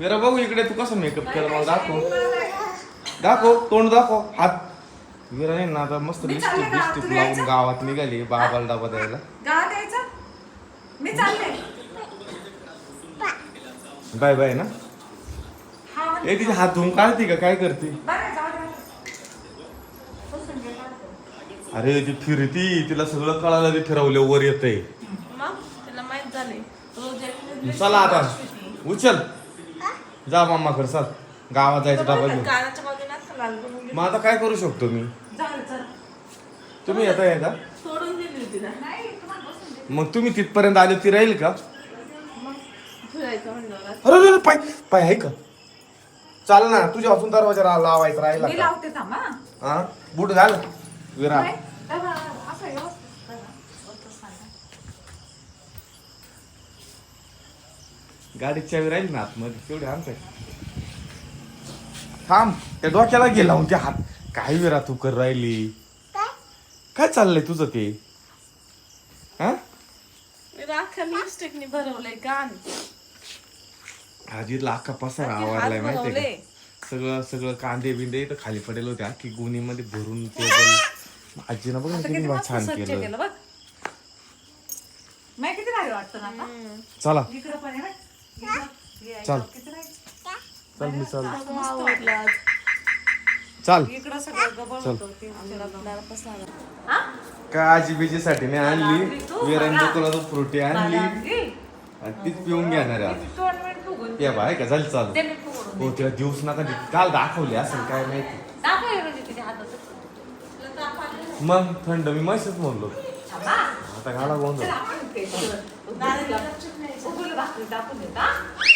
जरा बघू इकडे तू कसं मेकअप केला मला दाखव. दाखव तोंड दाखव. हात. विरा नाही ना आता मस्त मी लिपस्टिक चालले गावात, बिस्टिक लावून यायचं? गावात निघाली बाबाला डबा द्यायला. गावात यायचं? मी चालले. बाय बाय ना. हा ए तिचे हात धुवून काढते का? काय करते? बरं जाऊ दे. बसून घे काढतो. अरे ती फिरती तिला सगळं कळालं ते फिरवले वर येतंय. मग? त्याला माहीत झाले रोज एक चला आता. उचल. जा मामाकडे चल. गावात जायचं डबा घेऊन. कानाच्या. मग आता काय करू शकतो मी? चल. तुम्ही येता येता. सोडून दिली होती ना. मग तुम्ही तिथपर्यंत आले ती राहील का? मग फिरायचं म्हणलं अरे अरे, पाय पाय आहे का चाल ना तुझ्या असून दरवाजा रा- लावायचा राहिला मी का? लावते थांब हा. बूट घाल. विरा असं व्यवस्थित करा. स्वतः सांगा. गाडीत चावी राहील ना आतमध्ये तेवढे आणताय थांब त्या डोक्याला गेला त्या हात. काय विरा तू कर राहिली. काय? चाललंय तुझं ते? हा? मी राख्या लिपस्टिकनी भरवलंय कान पसारा अख्खे हात आवडलाय माहितीये भरवले. का सगळं सगळं कांदे बिंदे इथं खाली पडेल होते. अख्खी गोणीमध्ये भरून टेबल आजीनं बघ ना किती किती मला मस्त छान स्वच्छ केलं. केलं बघ. नाही किती भारी वाटतं ना आता? चला. इकडं पण आहे ना. चल. चल मी चल. चाल. चल. होतं ते. आम्हाला काय आजी नाही आणली. आणली तुला तो फ्रुटी आणली. आणि तीच पिऊन घेणार आहे या बाय का झालं चालू. हो तिला दिवस नका काल दाखवली असेल काय माहिती. मग थंड मी मशीच म्हणलो. आता घाला गोंधळ चल आपण ते सगळं. दादाला लक्षात नाही. बघूला भाकरी टाकून देत हा?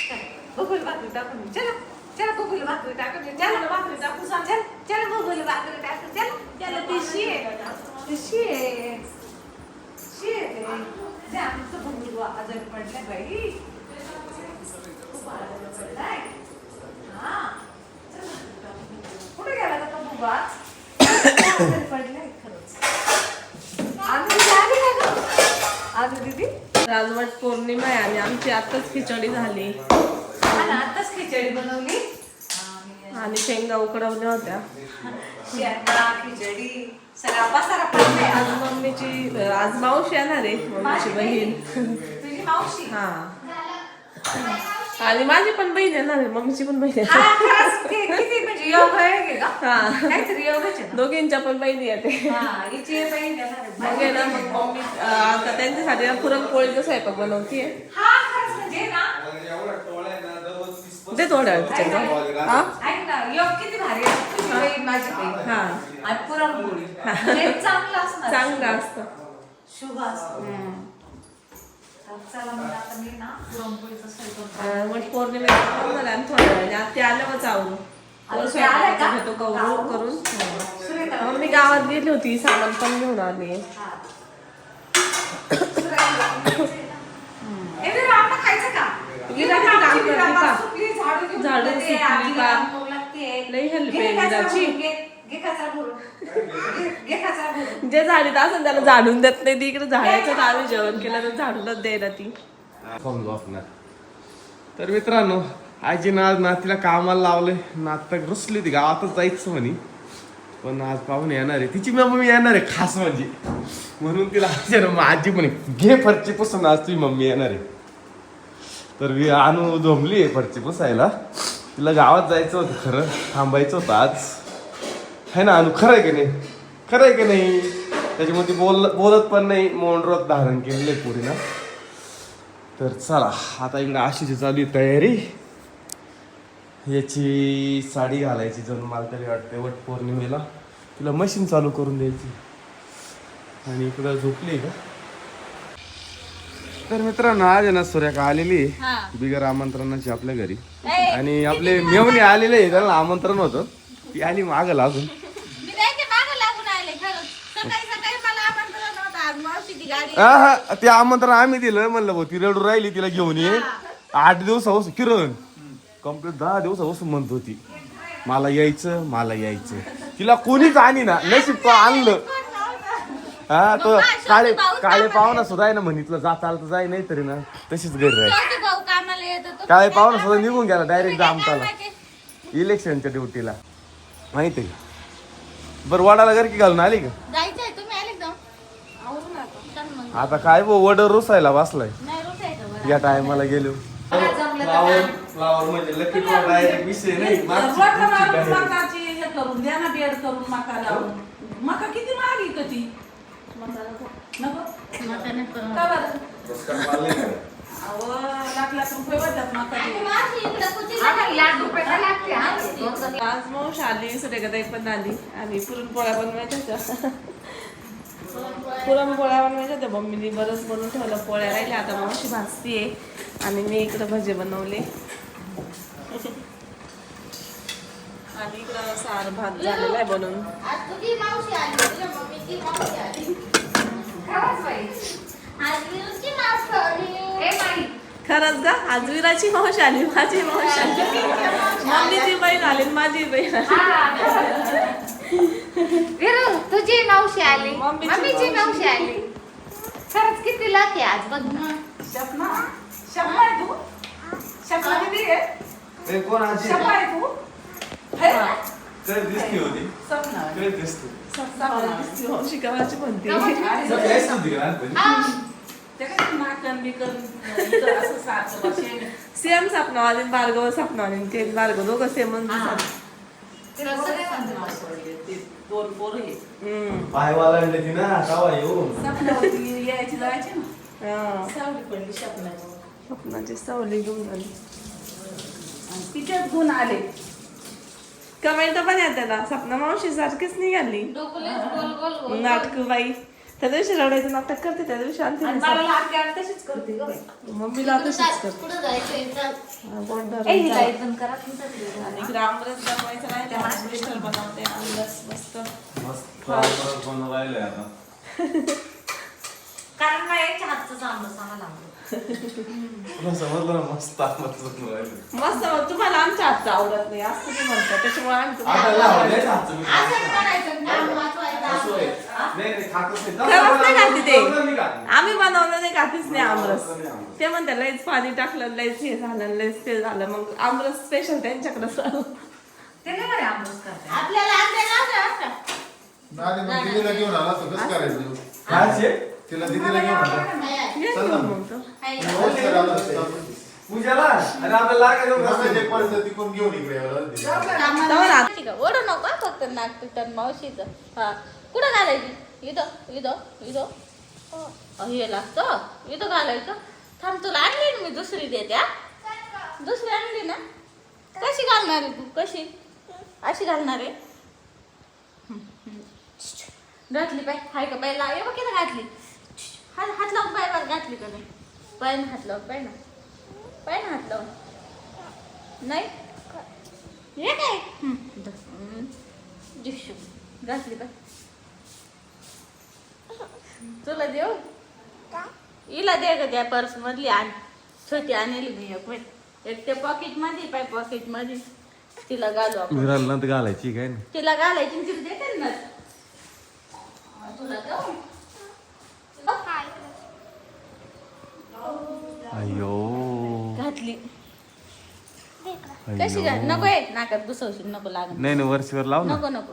चल, बघूला भाकरी टाकून दे. चला चला बघूला भाकरी टाकून दे. चला भाकरी टाकून सांग. चल चला बघूला भाकरी टाकून चल चला पिशी आहे पिशी आहे जे आमचं बघू आजारी पडलाय बाई खूप आजारी पडलाय हा कुठे गेला का तो बुबा आजारी पडलाय खरंच आम्ही आली का गं? दीदी? राजवट पौर्णिमा आहे आणि आमची आताच खिचडी झाली. आणि आताच खिचडी बनवली? आणि शेंगा उकडवल्या होत्या. शेंगा खिचडी सगळा पसारा पडलाय आज मम्मीची आज मावशी येणार आहे मम्मीची बहीण. तुझी मावशी? हा. आणि माझी पण बहीण आहे मम्मीची पण बहीण हा, खरंच कि- किती म्हणजे योग आहे की का? हा काहीतरी योगच आहे ना. दोघींच्या पण बहिणी येते हा, हिची एक बहीण येणार आहे. मग आहे ना मग मम्मी अं, आता त्यांच्यासाठी ना पुरणपोळीचा स्वयंपाक बनवतीये हा, खरंच म्हणजे ना, दे थोड्या वेळ तिच्याकडं. हा ऐक ना, योग किती भारी आहे. तुझी बहीण, माझी बहीण. हा आणि पुरणपोळी. हे चांगलं असणार. चांगलं असतं शुभ असतं. मग पौर्णिमेला आणि थोड्या वेळाने. ते का? घेतो करून. सुरेखा, मग मी गावात गेली होती सामान पण घेऊन आली. का? पहा. सुकली, लागते. लई घे आहे जे झाडीत असेल त्याला झाडून देत नाही ती इकडे झाडायचं आम्ही जेवण केलं तर झाडूनच द्यायला ती. तर मित्रांनो आजीनं आज नातीला कामाला लावलंय नात रुसली होती गावातच जायचं म्हणे. पण आज पाहुणे येणार आहे. तिची मम्मी येणार आहे खास म्हणजे. म्हणून तिला आज ना, मग आजी म्हणे घे फरची पुसून आज तुझी मम्मी येणार आहे. तर मी आणू जमली आहे फरची पुसायला तिला गावात जायचं होतं खरं. थांबायचं होतं आज. है ना अनु खरं आहे की नाही? खरं आहे की नाही? त्याच्यामुळे ती बोल बोलत पण नाही मोंडरोत धारण केलेलं आहे पुरीनं. तर चला आता इकडे आशीची चालू आहे तयारी. याची साडी घालायची जणू मला तरी वाटते वट पौर्णिमेला. तिला मशीन चालू करून द्यायची. आणि इकडं झोपली का? तर मित्रांनो आज आहे ना सूर्या आलेली आहे. बिगर आमंत्रणाची आपल्या घरी. आणि आपले मेवणे आलेले आहे त्यांना आमंत्रण होतं. ती आली माग लागून मी त्यांच्या मागं लागून आले खरंच सकाळी सकाळी मला आमंत्रण होतं आज हा हा ते आमंत्रण आम्ही दिलं म्हणलं भाऊ ती रडू राहिली तिला घेऊन ये. आठ दिवसापासून किरण. कंप्लीट दहा दिवसापासून म्हणत होती. मला यायचं मला यायचं. तिला कोणीच आणि ना नशीब तो आणलं. हा तो काळे काळे पाहुणा सुद्धा आहे ना म्हणितलं जात आलं तर जाय नाही तरी ना तशीच घरी राहील. भाऊ कामाला काय पाहुणा सुद्धा निघून गेला डायरेक्ट कामाचे? इलेक्शनच्या ड्युटीला माहिती आहे का? बरं वडाला घर की घालून आली का जायचंय तुम्ही आले का आवरून आता. चल मग आता काय बो वड रुसायला बसलाय. नाही रुसायचं बरं या टायमाला गेलो. फ्लावर फ्लावर म्हणजे लकी डायरेक्ट विषय नाही मागची रोटं पुढची मारून direct. मकाची हे करून द्या ना बेड करून मका लावून. मका किती मागी का ती नको? मग नाही करू. का बरं? पुरस्कार मारले का? अहो लाख लाख रुपये वाटतात मका. आणि मावशी इकडं कुठे आम्हाला लाख रुपये तर लागते. दोन दोन आज आली सूर्यकताई पण आली. आणि पुरणपोळ्या बनवायच्या. होत्या पुरणपोळ्या बनवायच्या होत्या मम्मीने बरंच बनवून ठेवलं. पोळ्या राहिल्या. आता मग अशी भाजती आहे आणि मी इकडं भजे बनवले. आणि इकडं सार भात झालेला आहे बनवून. खरंच ग आजवीराची मावशी आली. माझी मावशी आली. मम्मीची बहीण आली माझी बहीण आली. विरू, तुझी मावशी आली. मम्मीची मम्मीची आली. खरंच किती आहे आज बघ. ना शपना? शपना आहे तू? शपना किती आहे? ए, कोण आजी शपना आहे तू? है? ना? कधी दिसती होती. सपना आहे. कधी दिसते सपना आहे. मावशी कवाची म्हणते. सगळी यायची होती का लहानपणी? ते काय नाकन बिकन इथं असं सारखं बसेल. सेम सपनावाली आणि भार्गव ते भार्गव दोघं सेम तिला सगळे म्हणतात. ते दोन पोरं हे. हम्म. पाय वालांडले ती ना तवा येऊन सपनावरती यायची जायची ना. हा. सावली पडली शपनाची स्वप्नाची सावली घेऊन आली. आणि तिच्यात गुण आले. कमेंट पण येते त्याला सपना मावशी सारखीच निघाली. गोल गोल. नाटक बाई. त्या दिवशी रडायचं नाटक करते त्या दिवशी आणते आणि लहान काय तशीच करते ग बाई. साप. मम्मीला तशीच करते. हा, धरून ए, ही बंद करा तुमचं. आणि इकडे आमरस बनवायचं नाही त्या माझ्या मिस्टर बनवते आमरस मस्त मस्त फ्लावर बनवून राहिलंय आता कारण याच्या हातचं आंबस आम्हाला आवडतं. तुला समजलं ना मस्त आंबट बनवून राहिलं मस्त तुम्हाला आमच्या हातचं आवडत नाही असं तुम्ही म्हणता त्याच्यामुळे आम्ही तुम्हाला म्हणायचं, नाम वाचवायचं. असं आहे. आम्ही बनवलं नाही घातीच नाही आमरस ते म्हणते लयच पाणी टाकलं लयच हे झालं लयच ते झालं मग आमरस स्पेशल त्यांच्याकडे नाही दिदीला घेऊन आला कसं करायचं तिला दिदीला घेऊन आला पूजाला घेऊन इकडे ओढ नको फक्त नागपिटन मावशीचं हा कुठं घालायची इथं इथं इथं. हे लागतं. इथं घालायचं. थांब तुला आणली ना मी दुसरी देते दुसरी आणली ना? कशी घालणार आहे तू? कशी? अशी घालणार आहे? घातली पाय हाय का पहिला ये बघ किती घातली. हात हात लावून पाय वर घातली का नाही? पाय ना हात लावून पाय ना. पाय ना हात लावून. नाही? हे काय? घातली पाय तुला देऊ? हिला दे ग त्या पर्स मधली आण. छोटी आणली मी एक वेळ एक ते पॉकेटमध्ये पाय पॉकेटमध्ये तिला घालू आपण. विराला नंतर घालायची काय नाही. तिला घालायची आणि तिला देते ना तुला देऊ? अयो घातली. कशी घाल. नको आहे. नाकात घुसवशील नको लागत नाही नाही वरशीवर लाव ना. नको नको.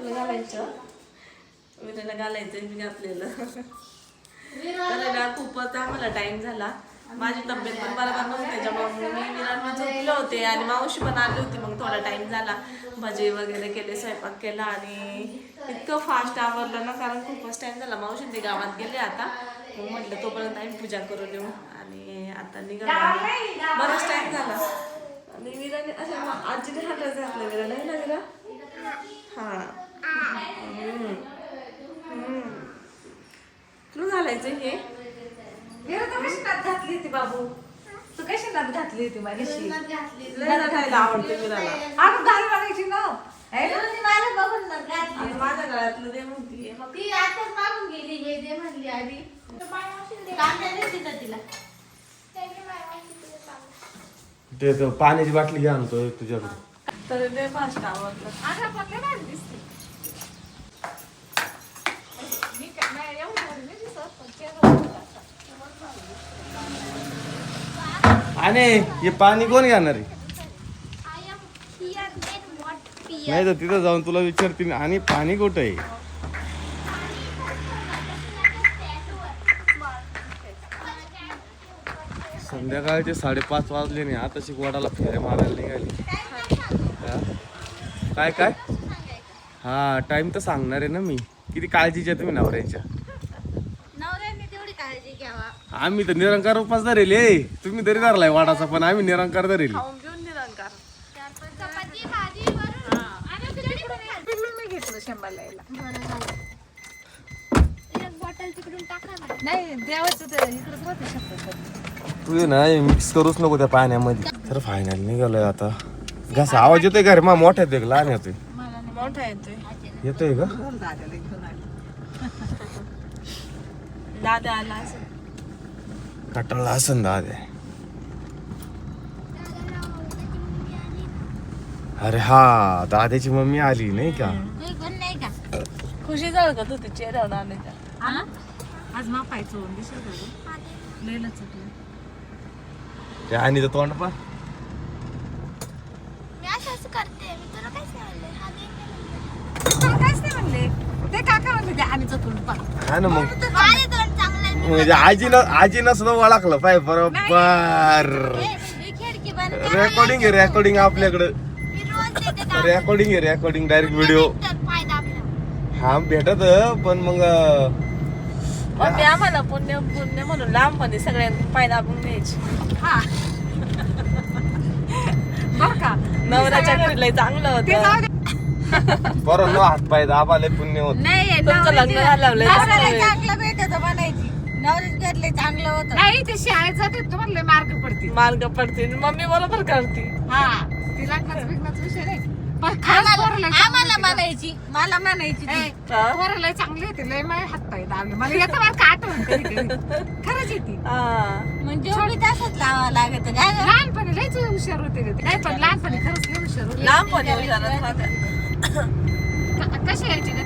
तुला घालायचं. विराला घालायचं मी घातलेलं. तर खूपच आम्हाला टाइम झाला. माझी तब्येत पण बरोबर नव्हती त्याच्यामुळे मी विरांना झोपले होते आणि मावशी पण आली होती मग थोडा टाइम झाला. भजे वगैरे केले स्वयंपाक केला आणि इतकं फास्ट आवरलं ना कारण खूपच टाइम झाला. मावशी ते गावात गेले आता. मग म्हटलं तोपर्यंत आम्ही पूजा करून येऊ. आणि आता निघालो बराच टाइम झाला. आणि विराने असं आजीने हातात घातलं विरा नाही ना विरा? हा. तुला घालायचं हे? तू कशी नात घातली होती बाबू? तू कशी नात घातली होती माझ्याशी? आवडते अगं घाल म्हणायची ना. ना? ती मला बघून मग घातली. माझ्या गळ्यातलं दे म्हणतीये. मग ती आताच मागून गेली हे दे म्हणली आधी. तिला. ते तो पाण्याची बाटली घ्या आणतो तुझ्याकडे तर ते फास्ट आवडलं दिसते मी काय नाही एवढं भारी नाही दिसत, पण चेहरा बघ असा. आणि हे पाणी कोण घेणार आहे? नाही तर तिथं जाऊन तुला विचारतील आणि पाणी कुठं आहे? संध्याकाळचे साडेपाच वाजले नाही आता शिक वडाला फेऱ्या मारायला निघाली? काय काय? हा टाइम तर सांगणार आहे ना मी. किती काळजीच्या तुम्ही नवऱ्याच्या? आम्ही तर निरंकार उपास धरेल तुम्ही तरी धरलाय वाडाचा पण आम्ही निरंकार धरेल. नाही देवाचं ते इकडंच ना मिक्स करूच नको त्या पाण्यामध्ये. तर फायनल निघालोय आता. घसा आवाज येतोय का रे? मा मोठा येतोय का लहान येतोय. मोठा येतोय. येतोय का? दादा आला असेल. कटाळा असन दादे. अरे हा दादाची मम्मी आली नाही का? तुम्ही कोण नाही का खुशी जाळ का तू चेहऱ्यावर हा? आज. लय लचकलं. ते आणि तर तोंड पा मी असं असं करते मी तुला काय सांगितलं हा दे तुला काहीच नाही म्हणले. ते काका म्हणले ते आणि तोंड पा हा ना मग माझे तोंड चांगलं आहे. म्हणजे आजीनं आजीनं सुद्धा ओळखलं पाय बरोबर ए, मी खिडकी बंद कर. रेकॉर्डिंग आहे रेकॉर्डिंग आपल्याकडं मी रोज देते दाबून. रेकॉर्डिंग आहे रेकॉर्डिंग डायरेक्ट व्हिडिओ. हा भेटत पण मग मग ते आम्हाला पुण्य पुण्य म्हणून लहानपणी सगळ्यांनी पाय दाबून द्यायची हा बर का नवऱ्याच्या घरी लय चांगलं ते होतं जाऊ दे. बरं नो हात पाय दाबाले पुण्य होत. नाही तुमचं लग्न झालं चांगलं भेटत म्हणायची. नवऱ्याच घरले चांगलं होतं. नाही ते शाळेत जाते तुम्हाला मार्क पडतील. मार्ग पडतील. मम्मी बरोबर करते. हा ती लग्नाचा बिग्नाचा विषय नाही. पण खरंच आम्हाला म्हणायची मला म्हणायची. ती. पोरं लय चांगली होती लय माझे हात पाय दाबले. मला येतं मला का आठवण कधी कधी. खरंच येते. हा. म्हणजे लावावं लागत काय गं? लहानपणी लयच हुशार होते ग ते. नाही पण लहानपणी खरंच लय हुशार होते. लहानपणी कशी यायची ग